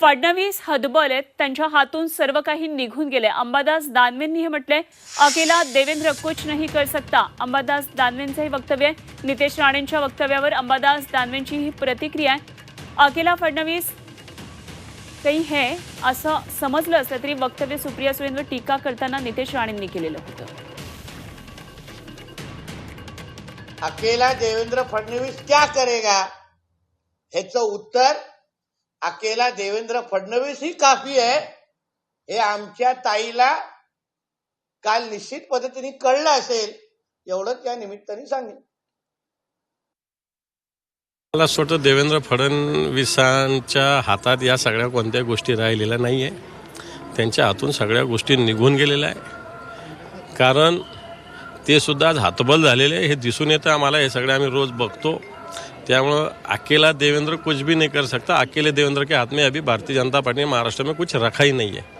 फडणवीस हतबल त्यांच्या हातून सर्व काही निघून गेले अंबादास दानवेंनी हे म्हटले अकेला देवेंद्र कुछ नाही कर सकता. अंबादास दानवेंचं हे वक्तव्य आहे. नितेश राणेंच्या वक्तव्यावर अंबादास दानवेंची ही प्रतिक्रिया आहे. अकेला फडणवीस काही हे असं समजलं असलं तरी वक्तव्य सुप्रिया सुळेंवर टीका करताना नितेश राणेंनी केलेलं होतं. अकेला देवेंद्र फडणवीस क्या करेगा? ह्याचं उत्तर अकेला देवेंद्र फडणवीस ही काफी आहे. हे आमच्या ताईला काल निश्चित पद्धतीने कळलं असेल. एवढंच या निमित्ताने सांगेन. मला असं वाटतं देवेंद्र फडणवीसांच्या हातात या सगळ्या कोणत्या गोष्टी राहिलेल्या नाही आहे त्यांच्या हातून सगळ्या गोष्टी निघून गेलेल्या आहे. कारण ते सुद्धा आज हातबल झालेले हे दिसून येतं आम्हाला. हे सगळे आम्ही रोज बघतो. त्यामुळं अकेला देवेंद्र कुछ भी नहीं कर सकता. अकेले देवेंद्र के हाथ में अभी भारतीय जनता पार्टी महाराष्ट्र में कुछ रखा ही नहीं है.